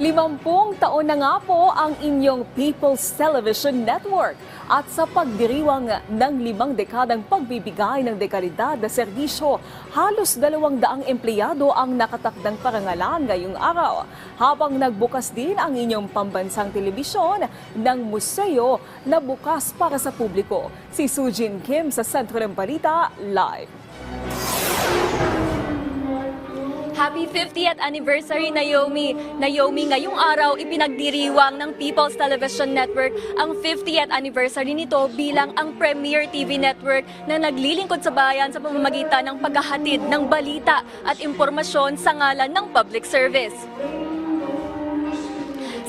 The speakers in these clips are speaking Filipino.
Limampung taon na nga po ang inyong People's Television Network at sa pagdiriwang ng limang dekadang pagbibigay ng dekalidad na serbisyo, halos dalawang daang empleyado ang nakatakdang parangalan ngayong araw. Habang nagbukas din ang inyong pambansang telebisyon ng museo na bukas para sa publiko. Si Sujin Kim sa Sentro ng Balita, live. Happy 50th anniversary Naomi! Naomi, ngayong araw ipinagdiriwang ng People's Television Network ang 50th anniversary nito bilang ang premier TV network na naglilingkod sa bayan sa pamamagitan ng paghahatid ng balita at impormasyon sa ngalan ng public service.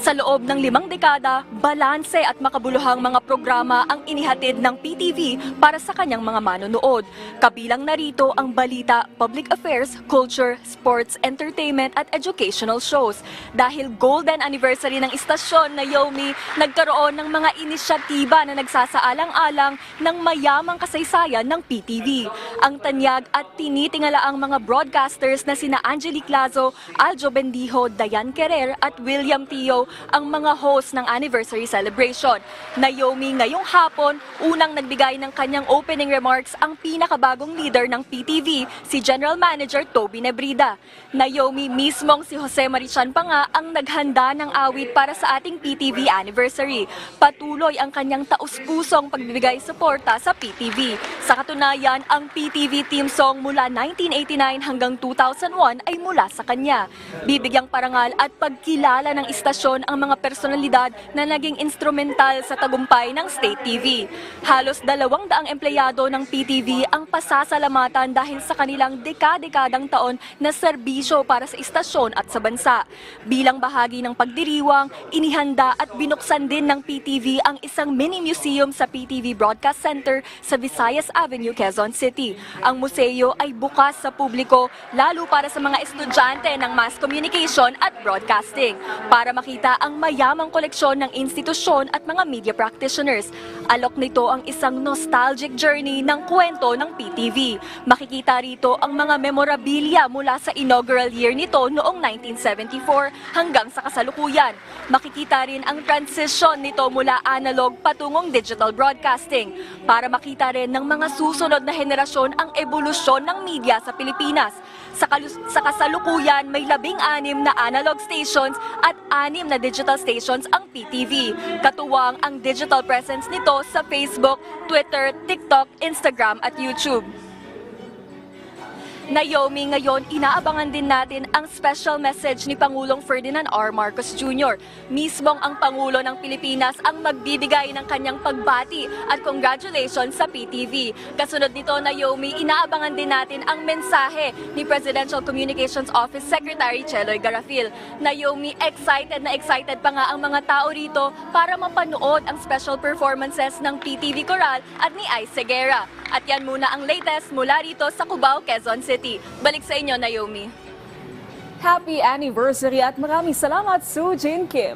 Sa loob ng limang dekada, balanse at makabuluhang mga programa ang inihatid ng PTV para sa kanyang mga manonood. Kabilang narito ang balita, public affairs, culture, sports, entertainment at educational shows. Dahil golden anniversary ng istasyon na Yomi, nagkaroon ng mga inisyatiba na nagsasaalang-alang ng mayamang kasaysayan ng PTV. Ang tanyag at tinitingala ang mga broadcasters na sina Angelique Lazo, Aljo Bendijo, Dayan Querer at William Tio ang mga host ng anniversary celebration. Naomi ngayong hapon, unang nagbigay ng kanyang opening remarks ang pinakabagong leader ng PTV, si General Manager Toby Nebrida. Naomi mismong si Jose Marichan pa nga ang naghanda ng awit para sa ating PTV anniversary. Patuloy ang kanyang taus-pusong pagbibigay suporta sa PTV. Sa katunayan, ang PTV team song mula 1989 hanggang 2001 ay mula sa kanya. Bibigyang parangal at pagkilala ng istasyon ang mga personalidad na naging instrumental sa tagumpay ng State TV. Halos dalawang daang empleyado ng PTV ang pasasalamatan dahil sa kanilang dekadekadang taon na serbisyo para sa istasyon at sa bansa. Bilang bahagi ng pagdiriwang, inihanda at binuksan din ng PTV ang isang mini museum sa PTV Broadcast Center sa Visayas Avenue, Quezon City. Ang museo ay bukas sa publiko lalo para sa mga estudyante ng mass communication at broadcasting para makita ang mayamang koleksyon ng institusyon at mga media practitioners. Alok nito ang isang nostalgic journey ng kwento ng PTV. Makikita rito ang mga memorabilia mula sa inaugural year nito noong 1974 hanggang sa kasalukuyan. Makikita rin ang transition nito mula analog patungong digital broadcasting para makita rin ng mga susunod na henerasyon ang ebolusyon ng media sa Pilipinas. Sa, sa kasalukuyan, may labing-anim na analog stations at anim na digital stations ang PTV. Katuwang ang digital presence nito sa Facebook, Twitter, TikTok, Instagram at YouTube. Naomi, ngayon inaabangan din natin ang special message ni Pangulong Ferdinand R. Marcos Jr. Mismong ang Pangulo ng Pilipinas ang magbibigay ng kanyang pagbati at congratulations sa PTV. Kasunod nito, Naomi, inaabangan din natin ang mensahe ni Presidential Communications Office Secretary Cheloy Garafil. Naomi, excited na excited pa nga ang mga tao rito para mapanood ang special performances ng PTV Coral at ni Ice Segura. At yan muna ang latest mula rito sa Cubao, Quezon City. Balik sa inyo, Naomi. Happy anniversary at maraming salamat, Sujin Kim.